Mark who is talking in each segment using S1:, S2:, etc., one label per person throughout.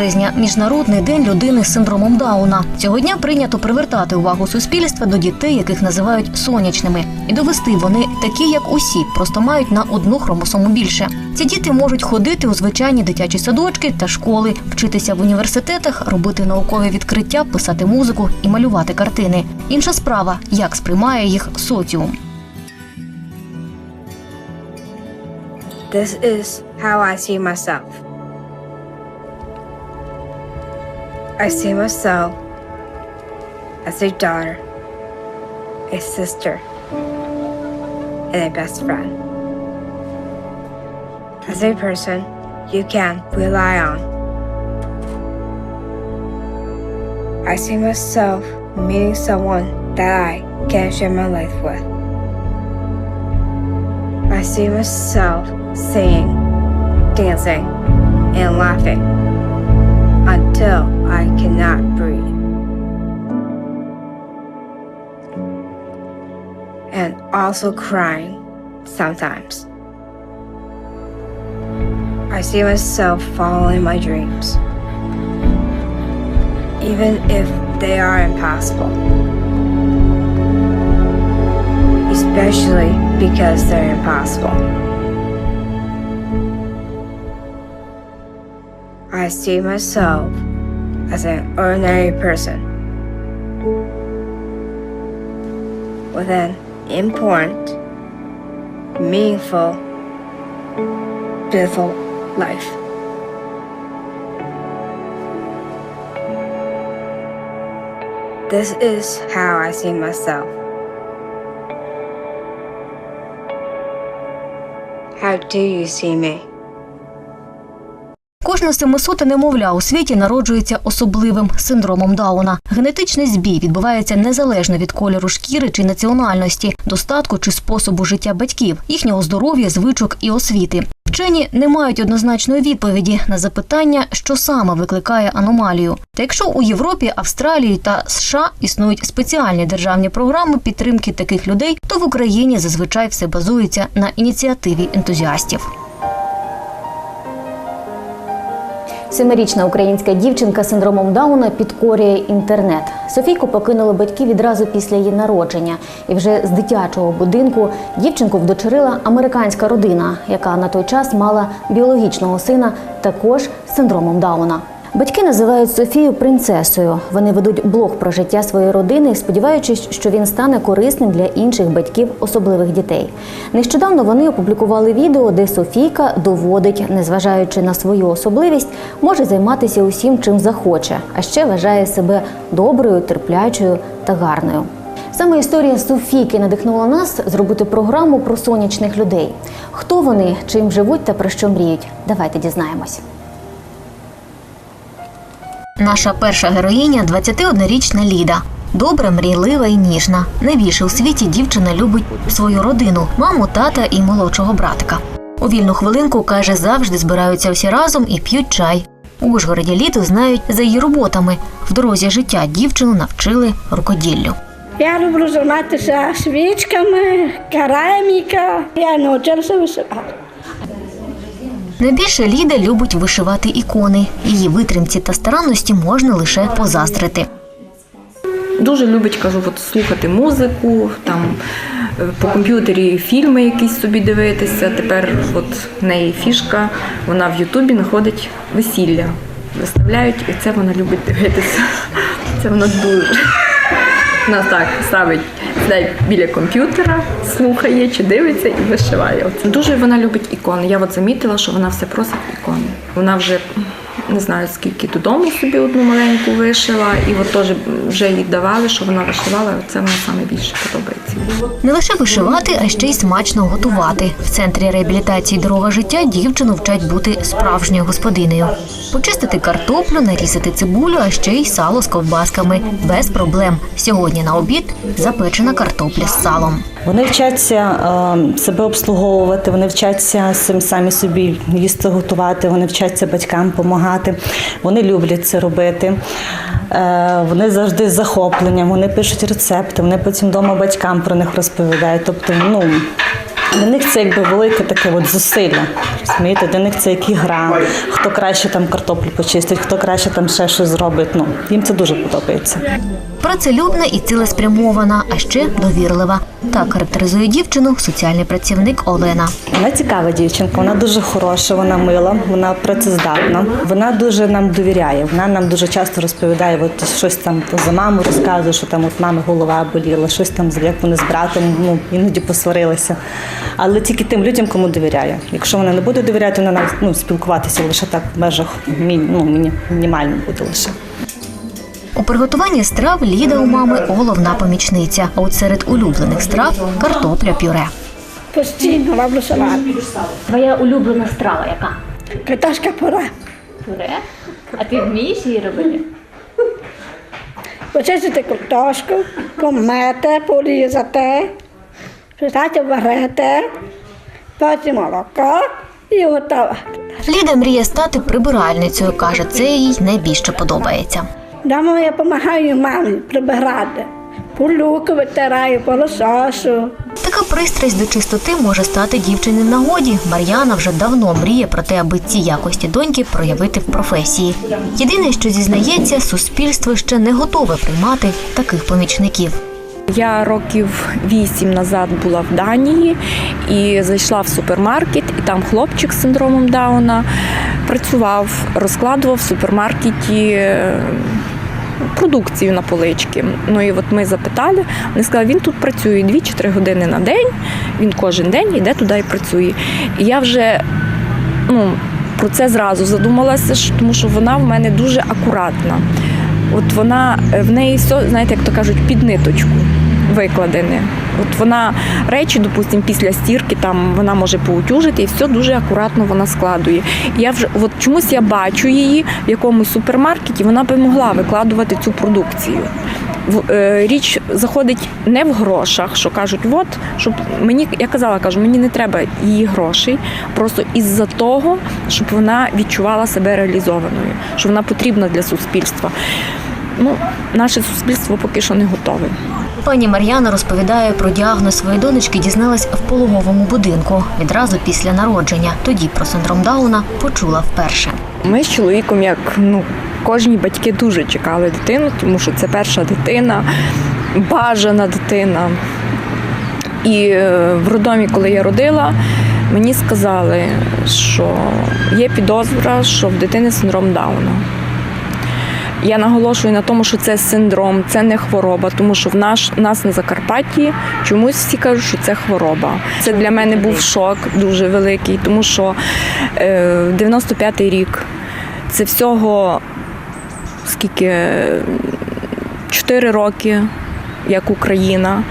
S1: 21 березня міжнародний день людини з синдромом Дауна. Цього дня прийнято привертати увагу суспільства до дітей, яких називають сонячними, і довести вони такі, як усі, просто мають на одну хромосому більше. Ці діти можуть ходити у звичайні дитячі садочки та школи, вчитися в університетах, робити наукові відкриття, писати музику і малювати картини. Інша справа, як сприймає їх соціум.
S2: This is how I see myself. I see myself as a daughter, a sister, and a best friend. As a person you can rely on. I see myself meeting someone that I can share my life with. I see myself singing, dancing, and laughing until I cannot breathe. And also crying sometimes. I see myself following my dreams, even if they are impossible. Especially because they're impossible. I see myself as an ordinary person with an important, meaningful, beautiful life. This is how I see myself. How do you see me?
S1: Кожне семисоте немовля у світі народжується особливим синдромом Дауна. Генетичний збій відбувається незалежно від кольору шкіри чи національності, достатку чи способу життя батьків, їхнього здоров'я, звичок і освіти. Вчені не мають однозначної відповіді на запитання, що саме викликає аномалію. Та якщо у Європі, Австралії та США існують спеціальні державні програми підтримки таких людей, то в Україні зазвичай все базується на ініціативі ентузіастів. Семирічна українська дівчинка з синдромом Дауна підкорює інтернет. Софійку покинули батьки відразу після її народження, і вже з дитячого будинку дівчинку вдочерила американська родина, яка на той час мала біологічного сина, також з синдромом Дауна. Батьки називають Софію принцесою. Вони ведуть блог про життя своєї родини, сподіваючись, що він стане корисним для інших батьків особливих дітей. Нещодавно вони опублікували відео, де Софійка доводить, незважаючи на свою особливість, може займатися усім, чим захоче, а ще вважає себе доброю, терплячою та гарною. Саме історія Софійки надихнула нас зробити програму про сонячних людей. Хто вони, чим живуть та про що мріють? Давайте дізнаємось. Наша перша героїня 21-річна Ліда. Добра, мрійлива і ніжна. Найбільше у світі дівчина любить свою родину, маму, тата і молодшого братика. У вільну хвилинку каже, завжди збираються всі разом і п'ють чай. У Ужгороді Ліду знають за її роботами. В дорозі життя дівчину навчили рукоділлю.
S3: Я люблю займатися свічками, кераміка. Я навчилася вишивати.
S1: Найбільше Ліда любить вишивати ікони. Її витримці та старанності можна лише позаздрити.
S4: Дуже любить, кажу, от слухати музику, там е, по комп'ютері фільми якісь собі дивитися. Тепер от в неї фішка, вона в Ютубі знаходить весілля. Виставляють, і це вона любить дивитися. Це вона дуже. Вона так ставить біля комп'ютера, слухає чи дивиться і вишиває. Дуже вона любить ікони. Я от замітила, що вона все просить ікони. Вона вже не знаю скільки додому собі одну маленьку вишила, і от теж вже їй давали, що вона вишивала. Це вона саме більше подобається.
S1: Не лише вишивати, а ще й смачно готувати. В центрі реабілітації дорога життя дівчину вчать бути справжньою господинею. Почистити картоплю, нарізати цибулю, а ще й сало з ковбасками. Без проблем. Сьогодні на обід запечена картопля з салом.
S5: Вони вчаться е, себе обслуговувати, вони вчаться сам- самі собі їсти готувати, вони вчаться батькам допомагати. Вони люблять це робити. Е, вони завжди з захопленням, вони пишуть рецепти, вони потім вдома батькам про них розповідають. Тобто, ну Для них це якби велике таке от зусилля. Розумієте, для них це як ігра. Хто краще там картоплю почистить, хто краще там ще щось зробить. Ну їм це дуже подобається.
S1: Працелюбна і цілеспрямована, а ще довірлива. Так характеризує дівчину соціальний працівник Олена.
S5: Вона цікава дівчинка, вона дуже хороша, вона мила, вона працездатна. Вона дуже нам довіряє. Вона нам дуже часто розповідає, от щось там за маму розказує, що там от мами голова боліла, щось там як вони з братом ну іноді посварилися. Але тільки тим людям, кому довіряє. Якщо вона не буде довіряти, вона нам ну, спілкуватися лише так в межах ну, мінімально буде лише.
S1: У приготуванні страв Ліда у мами головна помічниця. А от серед улюблених страв картопля пюре.
S3: Постійно роблю салат.
S1: Твоя улюблена страва яка?
S3: Картошка пора.
S1: Пюре? А ти вмієш її робити?
S3: Почистити картошку, помити, порізати, писати варити, потім молоко і готово.
S1: Ліда мріє стати прибиральницею. каже, це їй найбільше подобається.
S3: Дома я допомагаю мамі прибирати. Полюку витираю, полососу.
S1: Така пристрасть до чистоти може стати дівчині нагоді. Мар'яна вже давно мріє про те, аби ці якості доньки проявити в професії. Єдине, що зізнається, суспільство ще не готове приймати таких помічників.
S4: Я років вісім назад була в Данії і зайшла в супермаркет, і там хлопчик з синдромом Дауна працював, розкладував в супермаркеті. е, Продукцію на полички. Ну і от ми запитали, вони сказали, він тут працює 2 чи 3 години на день, він кожен день йде туди і працює. І я вже ну, про це зразу задумалася, тому що вона в мене дуже акуратна. От вона е, в неї все, знаєте, як то кажуть, під ниточку викладене. От вона речі, допустимо, після стірки там вона може поутюжити і все дуже акуратно вона складує. Я вже от чомусь я бачу її в якомусь супермаркеті, вона би могла викладувати цю продукцію. Е, Річ заходить не в грошах, що кажуть, от щоб мені я казала, кажу, мені не треба її грошей, просто із-за того, щоб вона відчувала себе реалізованою, що вона потрібна для суспільства. Ну, наше суспільство поки що не готове.
S1: Пані Мар'яна розповідає про діагноз своєї донечки, дізналась в пологовому будинку відразу після народження. Тоді про синдром Дауна почула вперше.
S4: Ми з чоловіком, як ну, кожні батьки дуже чекали дитину, тому що це перша дитина, бажана дитина. І е, в роддомі, коли я родила, мені сказали, що є підозра, що в дитини синдром Дауна. Я наголошую на тому, що це синдром, це не хвороба, тому що в наш нас на Закарпатті чомусь всі кажуть, що це хвороба. Це для мене був шок дуже великий, тому що е, 95-й рік це всього скільки 4 роки, як Україна.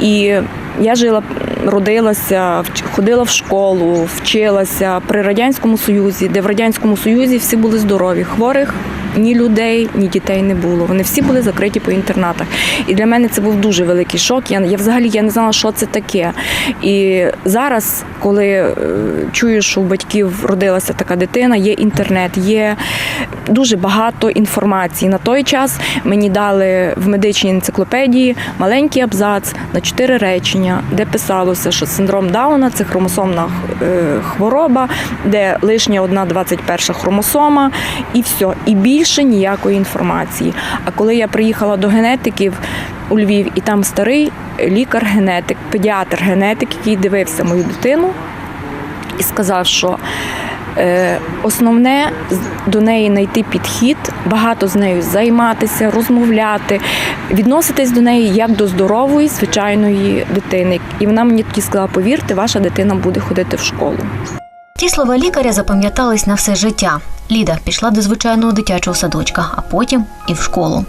S4: І я жила, родилася, ходила в школу, вчилася при Радянському Союзі, де в Радянському Союзі всі були здорові. Хворих ні людей, ні дітей не було. Вони всі були закриті по інтернатах. І для мене це був дуже великий шок. Я, я взагалі я не знала, що це таке. І зараз, коли е, чую, що у батьків родилася така дитина, є інтернет, є дуже багато інформації. На той час мені дали в медичній енциклопедії маленький абзац на чотири речення, де писалося, що синдром Дауна це хромосомна е, хвороба, де лишня одна 21 хромосома, і все. І більше ніякої інформації. А коли я приїхала до генетиків у Львів, і там старий лікар-генетик, педіатр-генетик, який дивився мою дитину, і сказав, що основне до неї знайти підхід, багато з нею займатися, розмовляти, відноситись до неї як до здорової, звичайної дитини. І вона мені тоді сказала: повірте, ваша дитина буде ходити в школу.
S1: Ті слова лікаря запам'ятались на все життя. Ліда пішла до звичайного дитячого садочка, а потім і в школу.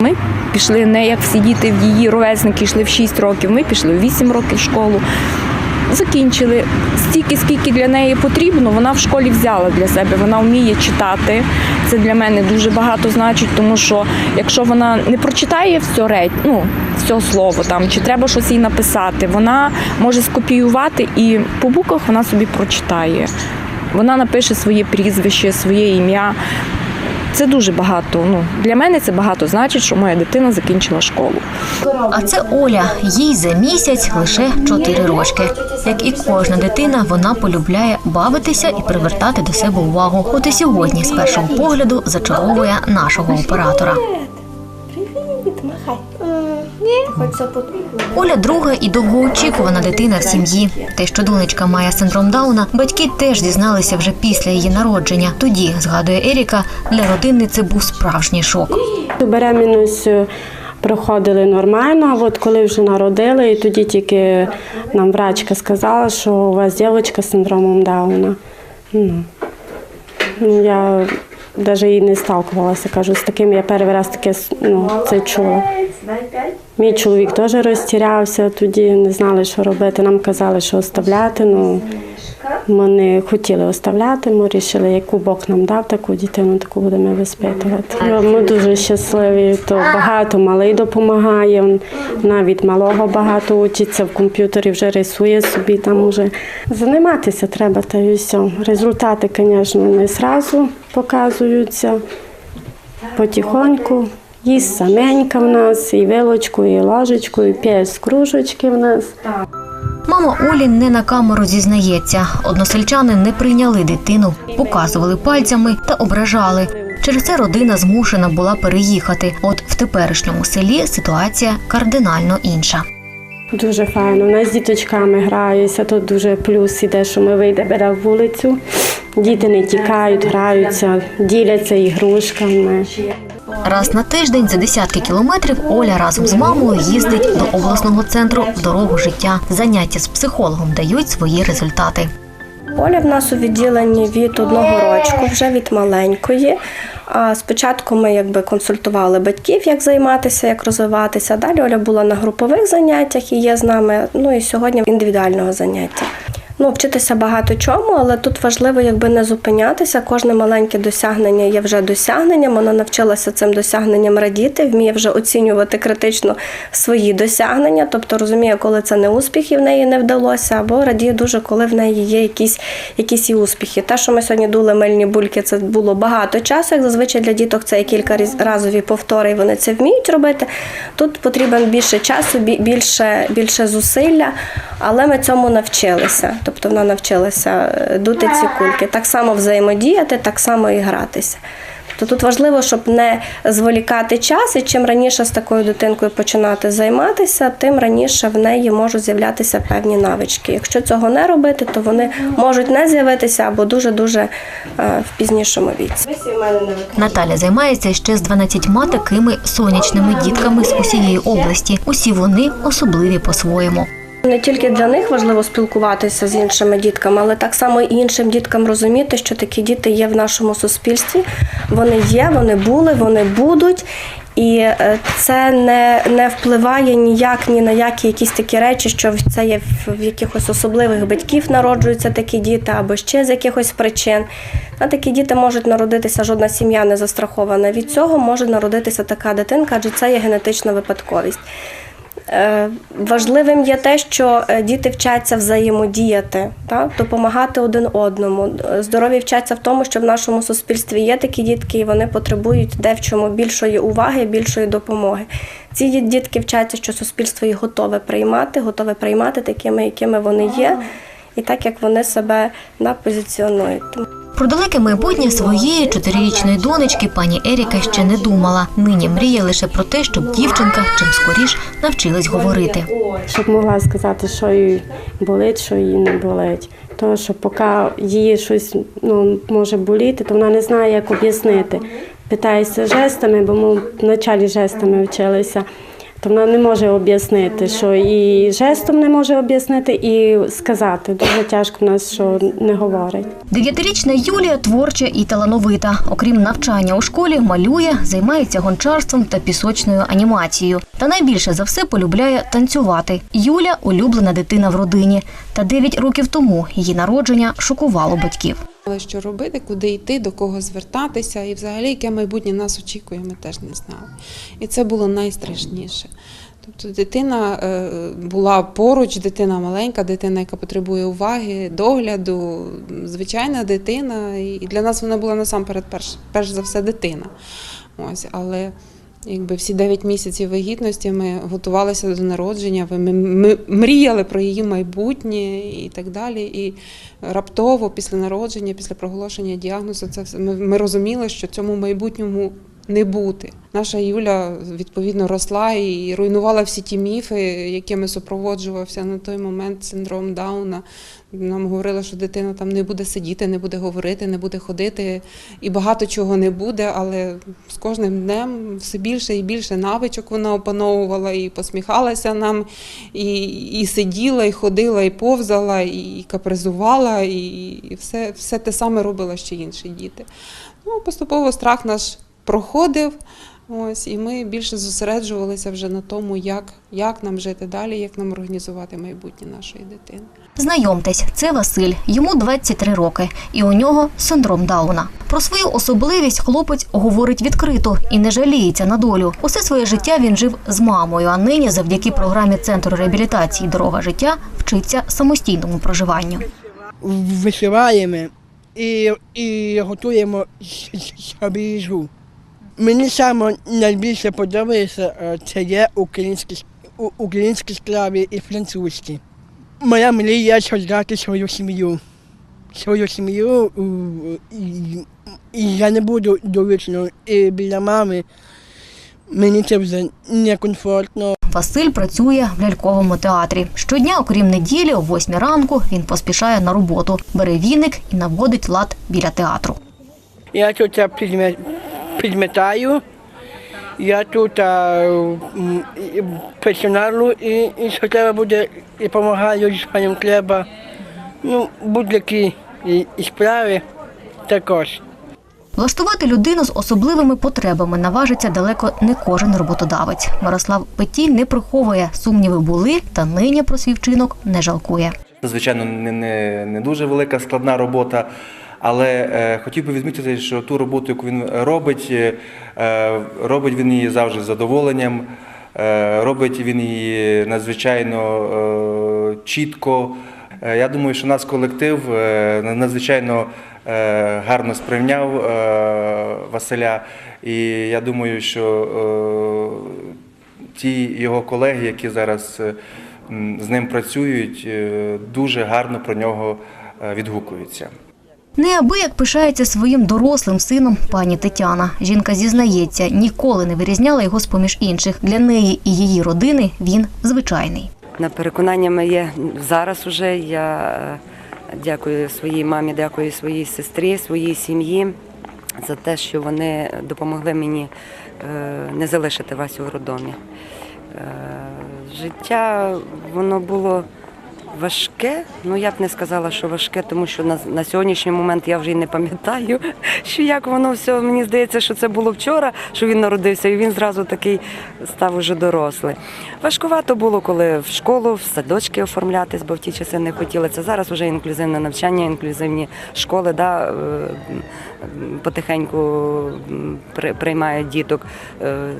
S4: Ми пішли не як всі діти в її ровесники йшли в 6 років. Ми пішли в 8 років в школу. Закінчили стільки, скільки для неї потрібно, вона в школі взяла для себе. Вона вміє читати. Це для мене дуже багато значить, тому що якщо вона не прочитає все реть, ну все слово там, чи треба щось їй написати, вона може скопіювати і по буквах вона собі прочитає. Вона напише своє прізвище, своє ім'я. Це дуже багато. Ну для мене це багато значить, що моя дитина закінчила школу.
S1: А це Оля. Їй за місяць лише 4 рочки. Як і кожна дитина, вона полюбляє бавитися і привертати до себе увагу. От і сьогодні, з першого погляду, зачаровує нашого оператора. Оля друга і довгоочікувана дитина в сім'ї. Те, що донечка має синдром Дауна, батьки теж дізналися вже після її народження. Тоді, згадує Еріка, для родини це був справжній шок.
S6: Беременність проходили нормально, а от коли вже народили, і тоді тільки нам врачка сказала, що у вас дівчинка з синдромом Дауна. Ну, ну я навіть і не сталкувалася, кажу, з таким я перший раз таке ну, це чула. Мій чоловік теж розтірявся, тоді не знали, що робити. Нам казали, що оставляти. Ну, ми не хотіли оставляти, ми вирішили, яку Бог нам дав, таку дитину, таку будемо воспитувати. Ми дуже щасливі, то багато малий допомагає, навіть малого багато учиться, в комп'ютері вже рисує собі, там уже займатися треба, та й все. Результати, звісно, не одразу показуються, потихоньку. Їсть саменька в нас, і вилочку, і ложечку, і з кружечки в нас.
S1: Мама Олі не на камеру зізнається. Односельчани не прийняли дитину, показували пальцями та ображали. Через це родина змушена була переїхати. От в теперішньому селі ситуація кардинально інша.
S6: Дуже файно. У нас з діточками граються. Тут дуже плюс іде, що ми вийдемо на вулицю. Діти не тікають, граються, діляться ігрушками.
S1: Раз на тиждень за десятки кілометрів Оля разом з мамою їздить до обласного центру в дорогу життя. Заняття з психологом дають свої результати.
S7: Оля в нас у відділенні від одного рочку, вже від маленької. Спочатку ми якби консультували батьків, як займатися, як розвиватися. Далі Оля була на групових заняттях і є з нами. Ну і сьогодні індивідуального заняття. Ну, вчитися багато чому, але тут важливо якби не зупинятися. Кожне маленьке досягнення є вже досягненням. Вона навчилася цим досягненням радіти, вміє вже оцінювати критично свої досягнення, тобто розуміє, коли це не успіх і в неї не вдалося, або радіє дуже, коли в неї є якісь, якісь і успіхи. Те, що ми сьогодні дули мильні бульки, це було багато часу. Як зазвичай для діток це є кілька разові повтори, і вони це вміють робити. Тут потрібен більше часу, більше, більше зусилля, але ми цьому навчилися. Тобто вона навчилася е, дути ці кульки, так само взаємодіяти, так само і гратися. Тобто тут важливо, щоб не зволікати час, і чим раніше з такою дитинкою починати займатися, тим раніше в неї можуть з'являтися певні навички. Якщо цього не робити, то вони можуть не з'явитися або дуже дуже в пізнішому віці.
S1: Наталя займається ще з 12 такими сонячними дітками з усієї області. Усі вони особливі по-своєму.
S7: Не тільки для них важливо спілкуватися з іншими дітками, але так само і іншим діткам розуміти, що такі діти є в нашому суспільстві. Вони є, вони були, вони будуть. І е, це не, не впливає ніяк ні на які якісь такі речі, що це є в, якихось особливих батьків народжуються такі діти, або ще з якихось причин. А такі діти можуть народитися, жодна сім'я не застрахована від цього, може народитися така дитинка, адже це є генетична випадковість. Е, Важливим є те, що е, діти вчаться взаємодіяти, так? допомагати один одному. Здорові вчаться в тому, що в нашому суспільстві є такі дітки, і вони потребують де в чому більшої уваги, більшої допомоги. Ці дітки вчаться, що суспільство їх готове приймати, готове приймати такими, якими вони є, і так як вони себе да, позиціонують.
S1: Про далеке майбутнє своєї чотирирічної донечки пані Еріка ще не думала. Нині мріє лише про те, щоб дівчинка чим скоріш навчилась говорити.
S6: щоб могла сказати, що їй болить, що їй не болить. Тому що поки їй щось ну, може боліти, то вона не знає, як об'яснити. Питається жестами, бо ми в началі жестами вчилися. То вона не може об'яснити, що і жестом не може об'яснити, і сказати. Дуже тяжко в нас, що не говорить.
S1: Дев'ятирічна Юлія творча і талановита. Окрім навчання у школі, малює, займається гончарством та пісочною анімацією. Та найбільше за все полюбляє танцювати. Юля улюблена дитина в родині. Та 9 років тому її народження шокувало батьків.
S8: Але що робити, куди йти, до кого звертатися, і взагалі яке майбутнє нас очікує, ми теж не знали. І це було найстрашніше. Тобто дитина е, була поруч, дитина маленька, дитина, яка потребує уваги, догляду, звичайна дитина. І для нас вона була насамперед перш, перш за все дитина. Ось, але якби всі 9 місяців вагітності ми готувалися до народження, ми, ми, мріяли про її майбутнє і так далі. І раптово, після народження, після проголошення діагнозу, це ми, ми розуміли, що цьому майбутньому не бути. Наша Юля відповідно росла і руйнувала всі ті міфи, якими супроводжувався на той момент синдром Дауна. Нам говорили, що дитина там не буде сидіти, не буде говорити, не буде ходити, і багато чого не буде. Але з кожним днем все більше і більше навичок вона опановувала і посміхалася нам, і, і сиділа, і ходила, і повзала, і капризувала, і, все, все те саме робила, що інші діти. Ну, поступово страх наш проходив. Ось, і ми більше зосереджувалися вже на тому, як, як нам жити далі, як нам організувати майбутнє нашої дитини.
S1: Знайомтесь, це Василь, йому 23 роки, і у нього синдром Дауна. Про свою особливість хлопець говорить відкрито і не жаліється на долю. Усе своє життя він жив з мамою, а нині, завдяки програмі центру реабілітації Дорога життя, вчиться самостійному проживанню.
S9: вишиваємо і, і готуємо собі їжу. Мені саме найбільше подобається е, це є українські, українські справи і французькі. Моя мрія создати свою сім'ю. Свою сім'ю і, я не буду довічно і біля мами. Мені це вже некомфортно.
S1: Василь працює в ляльковому театрі. Щодня, окрім неділі, о 8 ранку, він поспішає на роботу, бере віник і наводить лад біля театру.
S9: Я тут підметаю, я тут а, м, і персоналу і, і що треба буде, і допомагаю з паном Клеба. Ну, будь-які і, і справи також.
S1: Влаштувати людину з особливими потребами наважиться далеко не кожен роботодавець. Мирослав Петій не приховує сумніви були, та нині про свій вчинок не жалкує.
S10: Звичайно, не, не, не дуже велика складна робота, але е, хотів би відмітити, що ту роботу, яку він робить, е, е, робить він її завжди з задоволенням, робить він її надзвичайно чітко. Я думаю, що наш колектив надзвичайно гарно сприйняв Василя, і я думаю, що ті його колеги, які зараз з ним працюють, дуже гарно про нього відгукуються.
S1: Неабияк пишається своїм дорослим сином пані Тетяна. Жінка зізнається, ніколи не вирізняла його з поміж інших. Для неї і її родини він звичайний.
S11: На переконання моє зараз уже я е, дякую своїй мамі, дякую своїй сестрі, своїй сім'ї за те, що вони допомогли мені е, не залишити Васю в роддомі. Е, Життя воно було важке. Ну я б не сказала, що важке, тому що на, на сьогоднішній момент я вже й не пам'ятаю, що як воно все. Мені здається, що це було вчора, що він народився, і він зразу такий став уже дорослий. Важкувато було, коли в школу, в садочки оформлятись, бо в ті часи не хотіли. Це зараз вже інклюзивне навчання, інклюзивні школи, да, е, потихеньку приймають діток е,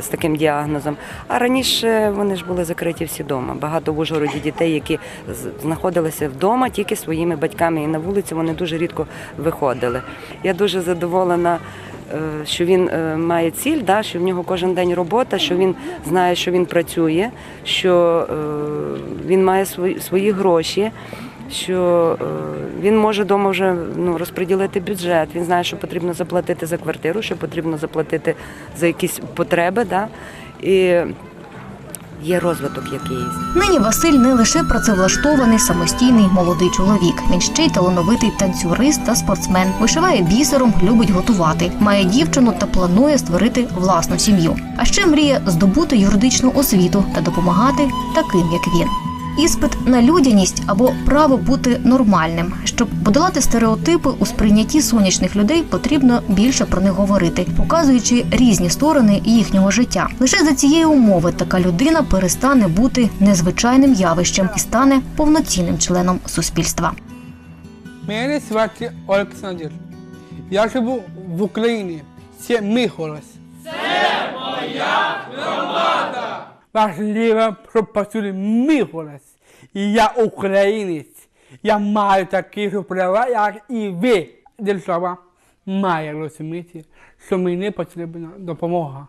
S11: з, таким діагнозом. А раніше вони ж були закриті всі вдома. Багато в Ужгороді дітей, які знаходилися вдома тільки своїми батьками, і на вулицю вони дуже рідко виходили. Я дуже задоволена. е, Що він е, має ціль, да, що в нього кожен день робота, що він знає, що він працює, що е, він має свої, свої гроші, що він може вдома вже ну, розподілити бюджет. Він знає, що потрібно заплатити за квартиру, що потрібно заплатити за якісь потреби. Да, і є розвиток якийсь.
S1: Нині Василь не лише працевлаштований самостійний молодий чоловік. Він ще й талановитий танцюрист та спортсмен. Вишиває бісером, любить готувати, має дівчину та планує створити власну сім'ю. А ще мріє здобути юридичну освіту та допомагати таким, як він. Іспит на людяність або право бути нормальним. Щоб подолати стереотипи у сприйнятті сонячних людей, потрібно більше про них говорити, показуючи різні сторони їхнього життя. Лише за цієї умови така людина перестане бути незвичайним явищем і стане повноцінним членом суспільства.
S12: Мене звати Олександр. Я живу в Україні. Це мій голос. Це моя громада. Важливо, щоб почули мій голос. І я українець. Я маю такі ж права, як і ви, держава, має розуміти, що мені потрібна допомога.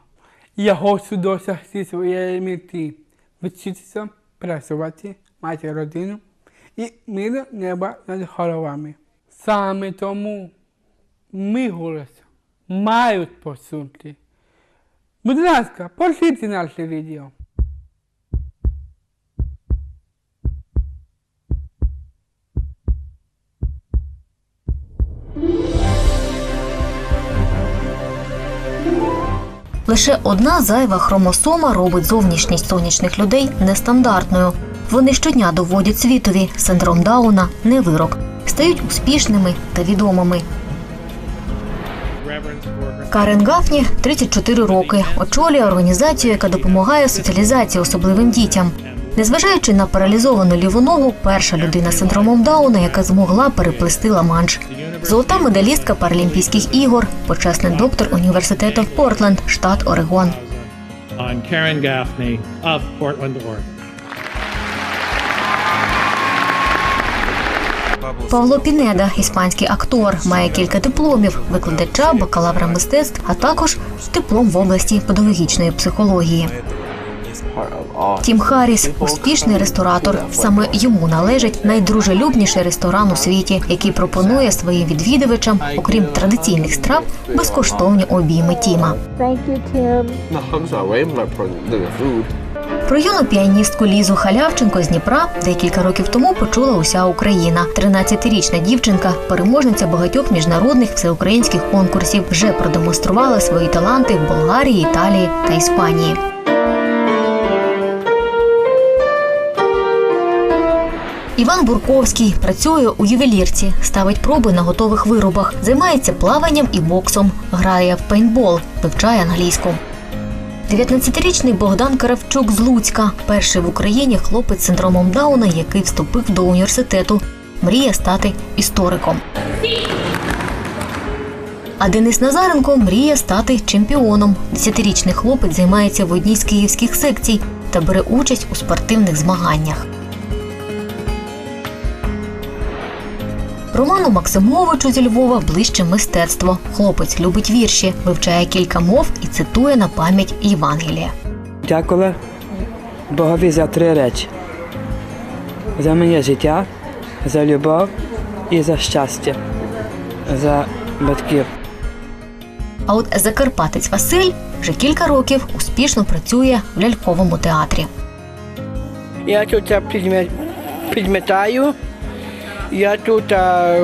S12: Я хочу досягти своєї мети, вчитися, працювати, мати родину і мир неба над головами. Саме тому мій голос мають почути. Будь ласка, поширте наше відео.
S1: Лише одна зайва хромосома робить зовнішність сонячних людей нестандартною. Вони щодня доводять світові синдром Дауна не вирок, стають успішними та відомими. Карен Гафні 34 роки. Очолює організацію, яка допомагає соціалізації особливим дітям. Незважаючи на паралізовану ліву ногу, перша людина з синдромом Дауна, яка змогла переплести Ла-Манш. Золота медалістка Паралімпійських ігор, почесний доктор університету Портленд, штат Орегон. Павло Пінеда, іспанський актор, має кілька дипломів, викладача, бакалавра мистецтв, а також диплом в області педагогічної психології. Тім Харріс – успішний ресторатор. Саме йому належить найдружелюбніший ресторан у світі, який пропонує своїм відвідувачам, окрім традиційних страв, безкоштовні обійми Тіма. Про юну піаністку Лізу Халявченко з Дніпра декілька років тому почула уся Україна. 13-річна дівчинка, переможниця багатьох міжнародних всеукраїнських конкурсів, вже продемонструвала свої таланти в Болгарії, Італії та Іспанії. Іван Бурковський працює у ювелірці, ставить проби на готових виробах, займається плаванням і боксом, грає в пейнтбол, вивчає англійську. 19-річний Богдан Каравчук з Луцька, перший в Україні хлопець з синдромом Дауна, який вступив до університету, мріє стати істориком. А Денис Назаренко мріє стати чемпіоном. Десятирічний хлопець займається в одній з київських секцій та бере участь у спортивних змаганнях. Роману Максимовичу зі Львова ближче мистецтво. Хлопець любить вірші, вивчає кілька мов і цитує на пам'ять Євангелія.
S13: Дякую Богові за три речі: за моє життя, за любов і за щастя, за батьків.
S1: А от закарпатець Василь вже кілька років успішно працює в ляльковому театрі.
S9: Я тут підмітаю, я тут а,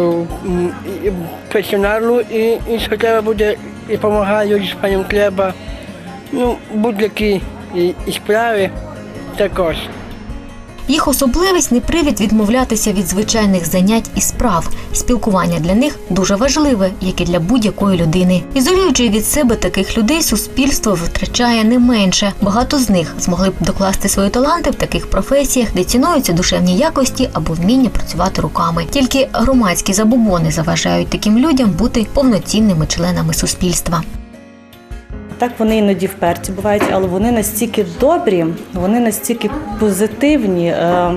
S9: персоналу і, і що треба буде, і допомагаю з панем Клеба. Ну, будь-які справи також.
S1: Їх особливість не привід відмовлятися від звичайних занять і справ. Спілкування для них дуже важливе, як і для будь-якої людини. Ізолюючи від себе таких людей, суспільство витрачає не менше. Багато з них змогли б докласти свої таланти в таких професіях, де цінуються душевні якості або вміння працювати руками. Тільки громадські забобони заважають таким людям бути повноцінними членами суспільства.
S5: Так вони іноді вперті бувають, але вони настільки добрі, вони настільки позитивні, е,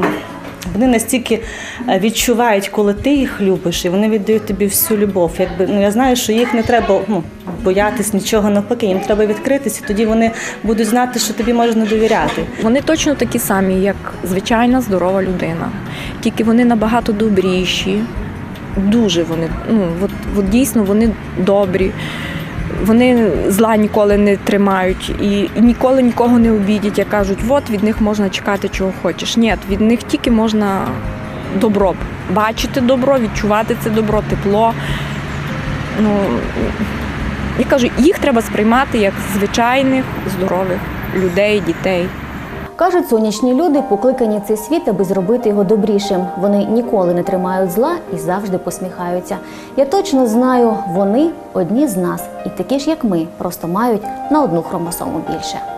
S5: вони настільки е, відчувають, коли ти їх любиш, і вони віддають тобі всю любов. Якби ну я знаю, що їх не треба ну, боятись нічого навпаки, їм треба відкритися, тоді вони будуть знати, що тобі можна довіряти.
S14: Вони точно такі самі, як звичайна здорова людина. Тільки вони набагато добріші, дуже вони, ну от, от дійсно вони добрі. Вони зла ніколи не тримають і, ніколи нікого не обідять, як кажуть, от від них можна чекати, чого хочеш. Ні, від них тільки можна добро бачити добро, відчувати це добро, тепло. Ну, я кажу, їх треба сприймати як звичайних, здорових людей, дітей.
S1: Кажуть, сонячні люди покликані цей світ, аби зробити його добрішим. Вони ніколи не тримають зла і завжди посміхаються. Я точно знаю, вони одні з нас, і такі ж, як ми, просто мають на одну хромосому більше.